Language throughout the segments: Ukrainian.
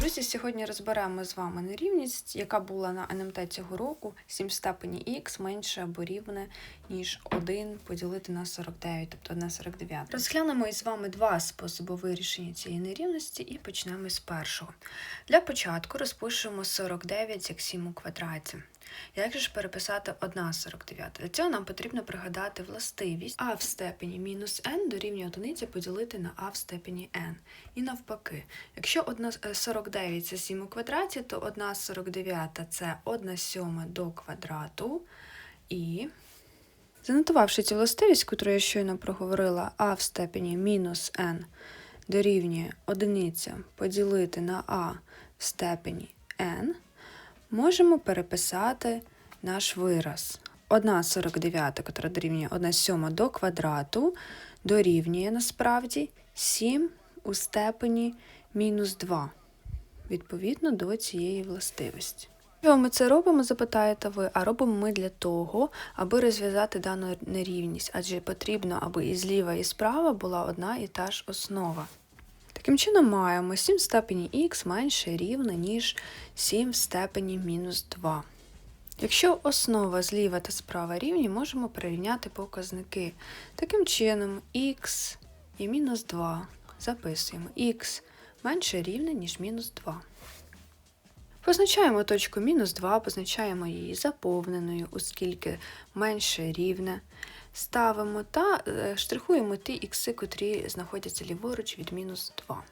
Друзі, сьогодні розберемо з вами нерівність, яка була на НМТ цього року 7 в степені х менше або рівне, ніж 1 поділити на 49, тобто 1 49. Розглянемо із вами два способи вирішення цієї нерівності і почнемо з першого. Для початку розпишемо 49 як 7 у квадраті. Як же ж переписати 1 49? Для цього нам потрібно пригадати властивість а в степені мінус n дорівнює одиниці поділити на а в степені n. І навпаки, якщо 1 е, 49 це 7 у квадраті, то 1 49 це 1 сьома до квадрату. І занотувавши цю властивість, яку я щойно проговорила, а в степені мінус n дорівнює одиниця поділити на а в степені n, можемо переписати наш вираз. 1 49, яка дорівнює 1 сьома до квадрату, дорівнює насправді 7 у степені мінус 2, відповідно до цієї властивості. Чого ми це робимо, запитаєте ви, а робимо ми для того, аби розв'язати дану нерівність, адже потрібно, аби і зліва, і справа була одна і та ж основа. Таким чином маємо 7 в степені х менше рівне, ніж 7 в степені мінус 2. Якщо основа зліва та справа рівні, можемо перерівняти показники. Таким чином, х і мінус 2 записуємо х менше рівне, ніж мінус 2. Позначаємо точку мінус 2, позначаємо її заповненою, оскільки менше рівне. Ставимо та е, штрихуємо ті ікси, котрі знаходяться ліворуч від мінус 2.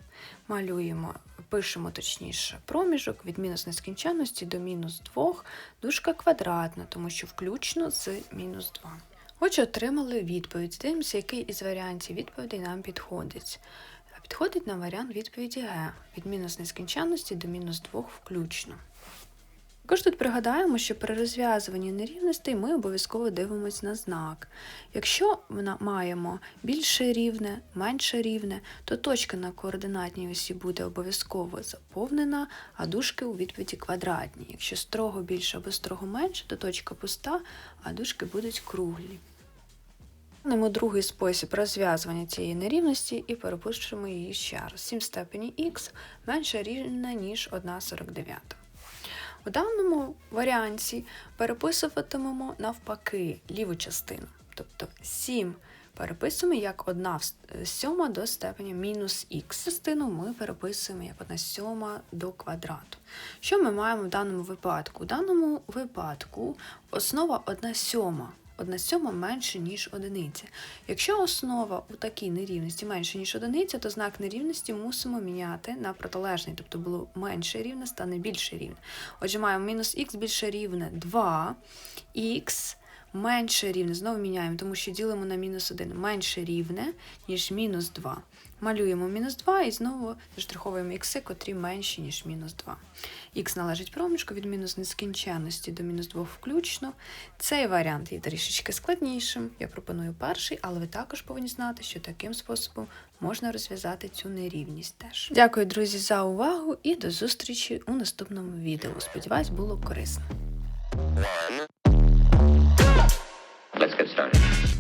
Малюємо, пишемо точніше проміжок від мінус нескінченності до мінус 2, дужка квадратна, тому що включно з мінус 2. Отже, отримали відповідь. Дивимося, який із варіантів відповідей нам підходить. Підходить нам варіант відповіді Г від мінус нескінченності до мінус 2 включно. Також тут пригадаємо, що при розв'язуванні нерівностей ми обов'язково дивимося на знак. Якщо ми маємо більше рівне, менше рівне, то точка на координатній осі буде обов'язково заповнена, а дужки у відповіді квадратні. Якщо строго більше або строго менше, то точка пуста, а дужки будуть круглі. Немо другий спосіб розв'язування цієї нерівності і перепишемо її ще раз. 7 в степені х менше рівне, ніж 1,49. У даному варіанті переписуватимемо навпаки ліву частину. Тобто 7 переписуємо як 1 сьома до степені мінус х. Частину ми переписуємо як 1 сьома до квадрату. Що ми маємо в даному випадку? У даному випадку основа 1 сьома. 1 сьома менше, ніж одиниця. Якщо основа у такій нерівності менше, ніж одиниця, то знак нерівності мусимо міняти на протилежний, тобто було менше рівне, стане більше рівне. Отже, маємо мінус х більше рівне 2, х менше рівне, знову міняємо, тому що ділимо на мінус 1 менше рівне, ніж мінус 2. Малюємо мінус 2 і знову заштриховуємо ікси, котрі менші, ніж мінус 2. Х належить проміжку від мінус нескінченності до мінус 2 включно. Цей варіант є трішечки складнішим. Я пропоную перший, але ви також повинні знати, що таким способом можна розв'язати цю нерівність теж. Дякую, друзі, за увагу і до зустрічі у наступному відео. Сподіваюсь, було корисно. Let's get started.